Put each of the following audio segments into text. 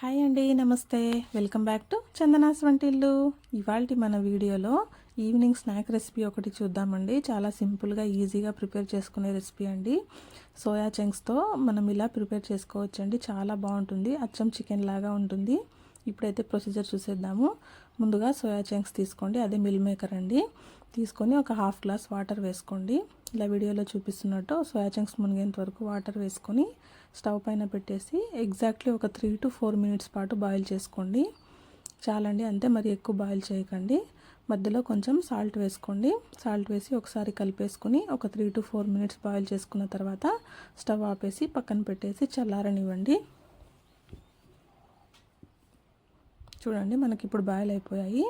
Hi అండి నమస్తే. Welcome back to Chandana's వంటిల్లు. ఇవాళ మన వీడియోలో ఈవినింగ్ స్నాక్ రెసిపీ ఒకటి చూద్దామండి. చాలా సింపుల్గా ఈజీగా ప్రిపేర్ చేసుకునే రెసిపీ అండి. సోయా చంక్స్తో మనం ఇలా ప్రిపేర్ చేసుకోవచ్చండి. చాలా బాగుంటుంది. అచ్చం చికెన్ లాగా ఉంటుంది. ఇప్పుడైతే ప్రొసీజర్ చూసేద్దాము. ముందుగా సోయా చంక్స్ తీసుకోండి. అదే మిల్ మేకర్ అండి. తీసుకొని ఒక హాఫ్ గ్లాస్ వాటర్ వేసుకోండి. ఇలా వీడియోలో చూపిస్తున్నట్టు సోయా చంక్స్ మునిగేంత వరకు వాటర్ వేసుకొని స్టవ్ పైన పెట్టేసి ఎగ్జాక్ట్లీ ఒక త్రీ టు ఫోర్ మినిట్స్ పాటు బాయిల్ చేసుకోండి. చాలండి. అంతే మరి ఎక్కువ బాయిల్ చేయకండి. మధ్యలో కొంచెం సాల్ట్ వేసుకోండి. సాల్ట్ వేసి ఒకసారి కలిపేసుకొని ఒక three two four minutes boil చేసుకున్న తర్వాత స్టవ్ ఆపేసి పక్కన పెట్టేసి చల్లారనివ్వండి. చూడండి మనకి ఇప్పుడు బాయిల్ అయిపోయాయి.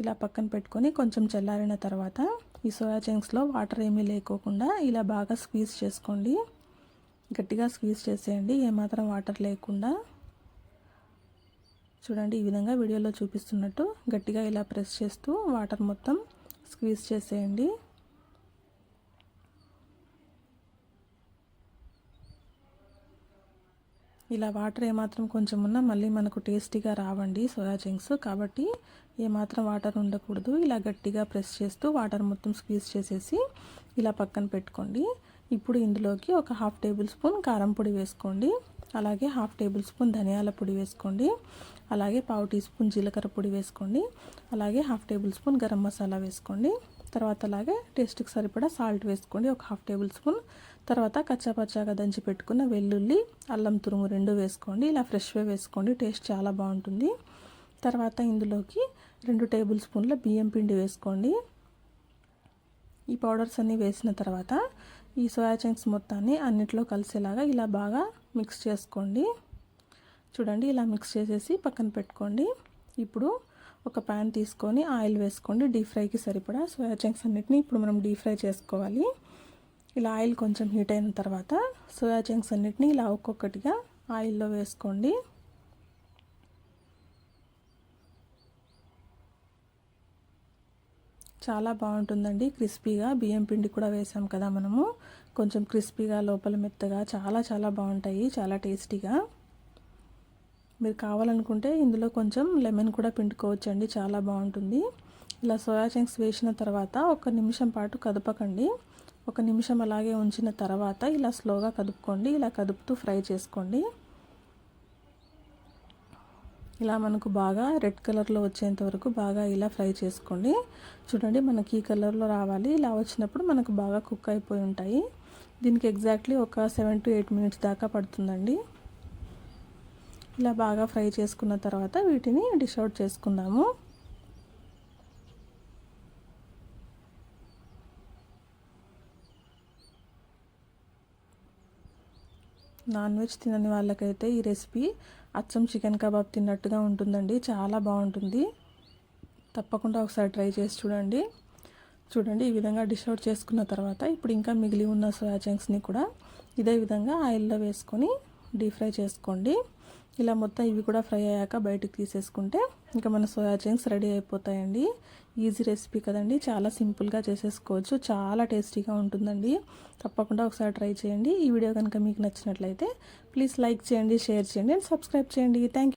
ఇలా పక్కన పెట్టుకొని కొంచెం చల్లారిన తర్వాత ఈ సోయా చంక్స్లో వాటర్ ఏమీ లేకోకుండా ఇలా బాగా స్క్వీజ్ చేసుకోండి. గట్టిగా స్క్వీజ్ చేసేయండి ఏమాత్రం వాటర్ లేకుండా. చూడండి ఈ విధంగా వీడియోలో చూపిస్తున్నట్టు గట్టిగా ఇలా ప్రెస్ చేస్తూ వాటర్ మొత్తం స్క్వీజ్ చేసేయండి. ఇలా వాటర్ ఏమాత్రం కొంచెం ఉన్నా మళ్ళీ మనకు టేస్టీగా రావండి సోయా చంక్స్ కాబట్టి ఏమాత్రం వాటర్ ఉండకూడదు. ఇలా గట్టిగా ప్రెస్ చేస్తూ వాటర్ మొత్తం స్క్వీజ్ చేసేసి ఇలా పక్కన పెట్టుకోండి. ఇప్పుడు ఇందులోకి ఒక హాఫ్ టేబుల్ స్పూన్ కారం పొడి వేసుకోండి. అలాగే హాఫ్ టేబుల్ స్పూన్ ధనియాల పొడి వేసుకోండి. అలాగే పావు టీ స్పూన్ జీలకర్ర పొడి వేసుకోండి. అలాగే half tablespoon garam masala వేసుకోండి. తర్వాత అలాగే టేస్ట్కి సరిపడా సాల్ట్ వేసుకోండి. ఒక హాఫ్ టేబుల్ స్పూన్. తర్వాత కచ్చాపచ్చాగా దంచి పెట్టుకున్న వెల్లుల్లి అల్లం తురుము రెండు వేసుకోండి. ఇలా ఫ్రెష్గా వేసుకోండి. టేస్ట్ చాలా బాగుంటుంది. తర్వాత ఇందులోకి రెండు టేబుల్ స్పూన్ల బియ్యం పిండి వేసుకోండి. ఈ పౌడర్స్ అన్నీ వేసిన తర్వాత ఈ సోయా చంక్స్ మొత్తాన్ని అన్నిట్లో కలిసేలాగా ఇలా బాగా మిక్స్ చేసుకోండి. చూడండి ఇలా మిక్స్ చేసేసి పక్కన పెట్టుకోండి. ఇప్పుడు ఒక ప్యాన్ తీసుకొని ఆయిల్ వేసుకోండి డీప్ ఫ్రైకి సరిపడా సోయా చంక్స్ అన్నిటిని ఇప్పుడు మనం డీప్ ఫ్రై చేసుకోవాలి. ఇలా ఆయిల్ కొంచెం హీట్ అయిన తర్వాత సోయా చంక్స్ అన్నిటిని ఇలా ఒక్కొక్కటిగా ఆయిల్లో వేసుకోండి. చాలా బాగుంటుందండి క్రిస్పీగా బియ్యం పిండి కూడా వేసాం కదా మనము. కొంచెం క్రిస్పీగా లోపల మెత్తగా చాలా చాలా బాగుంటాయి చాలా టేస్టీగా. మీరు కావాలనుకుంటే ఇందులో కొంచెం లెమన్ కూడా పిండుకోవచ్చండి చాలా బాగుంటుంది. ఇలా సోయా చంక్స్ వేసిన తర్వాత ఒక నిమిషం పాటు కదపకండి. ఒక నిమిషం అలాగే ఉంచిన తర్వాత ఇలా స్లోగా కదుపుకోండి ఇలా కదుపుతూ ఫ్రై చేసుకోండి. ఇలా మనకు బాగా రెడ్ కలర్లో వచ్చేంత వరకు బాగా ఇలా ఫ్రై చేసుకోండి. చూడండి మనకి ఈ కలర్లో రావాలి. ఇలా వచ్చినప్పుడు మనకు బాగా కుక్ అయిపోయి ఉంటాయి. దీనికి ఎగ్జాక్ట్లీ ఒక సెవెన్ టు ఎయిట్ మినిట్స్ దాకా పడుతుందండి. ఇలా బాగా ఫ్రై చేసుకున్న తర్వాత వీటిని డిష్ అవుట్ చేసుకుందాము. నాన్ వెజ్ తినని వాళ్ళకైతే ఈ రెసిపీ అచ్చం చికెన్ కబాబ్ తిన్నట్టుగా ఉంటుందండి. చాలా బాగుంటుంది. తప్పకుండా ఒకసారి ట్రై చేసి చూడండి. చూడండి ఈ విధంగా డిష్ అవుట్ చేసుకున్న తర్వాత ఇప్పుడు ఇంకా మిగిలి ఉన్న సోయా చంక్స్ని కూడా ఇదే విధంగా ఆయిల్లో వేసుకొని డీప్ ఫ్రై చేసుకోండి. ఇలా మొత్తం ఇవి కూడా ఫ్రై అయ్యాక బయటకు తీసేసుకుంటే ఇంకా మన సోయా చంక్స్ రెడీ అయిపోతాయండి. ఈజీ రెసిపీ కదండి. చాలా సింపుల్గా చేసేసుకోవచ్చు. చాలా టేస్టీగా ఉంటుందండి. తప్పకుండా ఒకసారి ట్రై చేయండి. ఈ వీడియో కనుక మీకు నచ్చినట్లయితే ప్లీజ్ లైక్ చేయండి షేర్ చేయండి అండ్ సబ్స్క్రైబ్ చేయండి. థ్యాంక్